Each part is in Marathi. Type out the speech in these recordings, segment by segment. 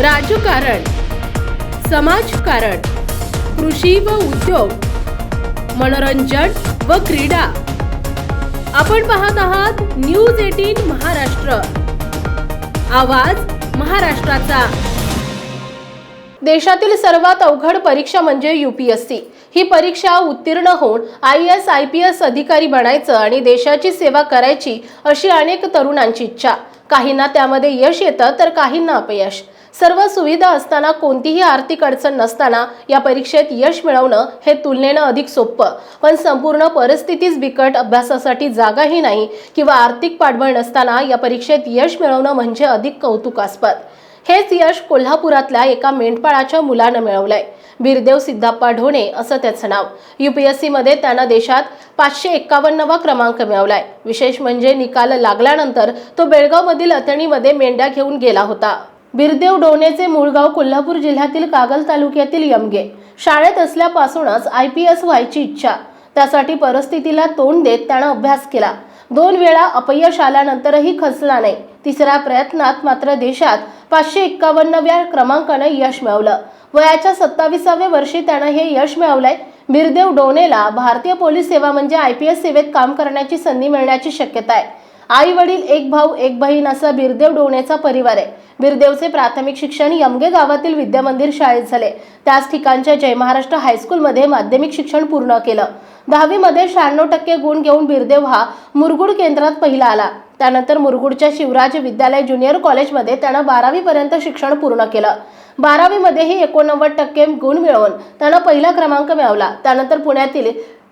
राजकारण समाजकारण कृषी व उद्योग मनोरंजन व क्रीडा. आपण पाहत आहात न्यूज एटीन महाराष्ट्र. आवाज महाराष्ट्राचा. देशातील सर्वात अवघड परीक्षा म्हणजे युपीएससी ही परीक्षा उत्तीर्ण होऊन I S I P S अधिकारी बनायचं आणि देशाची सेवा करायची अशी अनेक तरुणांची इच्छा. काहींना त्यामध्ये यश येतं तर काहींना अपयश. सर्व सुविधा असताना कोणतीही आर्थिक अडचण नसताना या परीक्षेत यश मिळवणं हे तुलनेनं अधिक सोपं. पण संपूर्ण परिस्थितीच बिकट अभ्यासासाठी जागाही नाही किंवा आर्थिक पाठबळ नसताना या परीक्षेत यश मिळवणं म्हणजे अधिक कौतुकास्पद. हेच यश कोल्हापुरातल्या एका मेंढपाळाच्या मुलानं मिळवलंय. बिरदेव सिद्धाप्पा ढोणे असं त्याचं नाव. युपीएससी मध्ये त्यानं देशात पाचशे एक्कावन्नवा क्रमांक मिळवलाय विशेष म्हणजे निकाल लागल्यानंतर तो बेळगावमधील अतणीमध्ये मेंढ्या घेऊन गेला होता. बिरदेव डोणेचे मूळ गाव कोल्हापूर जिल्ह्यातील कागल तालुक्यातील यमगे. शाळेत असल्यापासूनच आय पी एस व्हायची इच्छा. त्यासाठी परिस्थितीला तोंड देत त्यानं अभ्यास केला. दोन वेळा अपयश आल्यानंतरही खचला नाही. तिसऱ्या प्रयत्नात मात्र देशात पाचशे एक्कावन्नव्या क्रमांकानं यश मिळवलं. वयाच्या सत्ताविसाव्या वर्षी त्यानं हे यश मिळवलंय. बिरदेव डोनेला भारतीय पोलीस सेवा म्हणजे आय पी एस सेवेत काम करण्याची संधी मिळण्याची शक्यता आहे. आई वडील एक भाऊ एक बहीण असा बिरदेव डोणेचा परिवार आहे. बिरदेवचे प्राथमिक शिक्षण यमगे गावातील विद्यामंदिर शाळेत झाले. त्याच ठिकाणच्या जय महाराष्ट्र हायस्कूलमध्ये माध्यमिक शिक्षण पूर्ण केलं. दहावीमध्ये शहाण्णव टक्के गुण घेऊन बिरदेव हा मुरगुड केंद्रात पहिला आला. त्यानंतर मुरगुडच्या शिवराज विद्यालय ज्युनियर कॉलेजमध्ये त्यानं बारावीपर्यंत शिक्षण पूर्ण केलं. बारावीमध्येही एकोणनव्वद टक्के गुण मिळवून त्यानं पहिला क्रमांक मिळवला. त्यानंतर पुण्यातील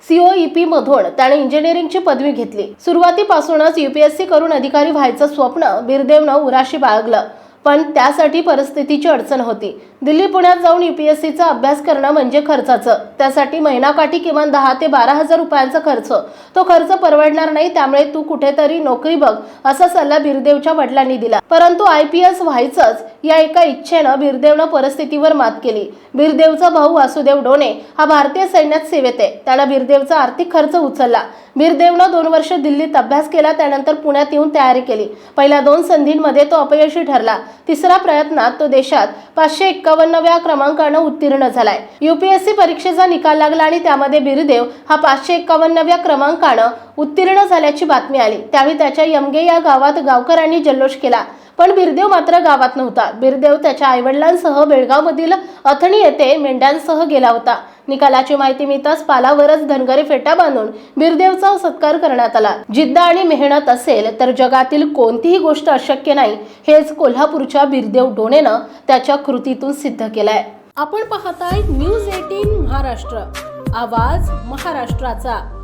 सीओईपी मधून त्याने इंजिनिअरिंगची पदवी घेतली. सुरुवातीपासूनच युपीएससी करून अधिकारी व्हायचं स्वप्न बिरदेवनं उराशी बाळगलं. पण त्यासाठी परिस्थितीची अडचण होती. दिल्ली पुण्यात जाऊन युपीएससीचा अभ्यास करणं म्हणजे खर्चाचं. त्यासाठी महिनाकाठी किमान दहा ते बारा हजार रुपयांचा खर्च. तो खर्च परवडणार नाही त्यामुळे तू कुठेतरी नोकरी बघ असा सल्ला बिरदेवच्या वडिलांनी दिला. परंतु आय पी एस व्हायचंच या एका इच्छेनं बिरदेवनं परिस्थितीवर मात केली. बिरदेवचा भाऊ वासुदेव डोणे हा भारतीय सैन्यात सेवेत आहे. त्यानं बिरदेवचा आर्थिक खर्च उचलला. बिरदेवनं दोन वर्ष दिल्लीत अभ्यास केला त्यानंतर पुण्यात येऊन तयारी केली. पहिल्या दोन संधींमध्ये तो अपयशी ठरला. तिसऱ्या प्रयत्नात तो देशात पाचशे एक्कावन्नव्या क्रमांकानं उत्तीर्ण झालाय. युपीएससी परीक्षेचा निकाल लागला आणि त्यामध्ये बिरदेव हा पाचशे एक्कावन्नव्या क्रमांकानं उत्तीर्ण झाल्याची बातमी आली. त्यावेळी त्याच्या यमगे या गावात गावकऱ्यांनी जल्लोष केला. पण बिरदेव मात्र गावात नव्हता. बिरदेव त्याच्या आईवडिलांसह बेळगावमधील अथणी येथे मेंढ्यांसह गेला होता. निकालाची माहिती मिळताच पालावरच धनगरी फेटा बांधून बिरदेवचा सत्कार करण्यात आला. जिद्द आणि मेहनत असेल तर जगातील कोणतीही गोष्ट अशक्य नाही हेच कोल्हापूरच्या बिरदेव डोणेनं त्याच्या कृतीतून सिद्ध केलंय. आपण पाहताय न्यूज एटीन महाराष्ट्र. आवाज महाराष्ट्राचा.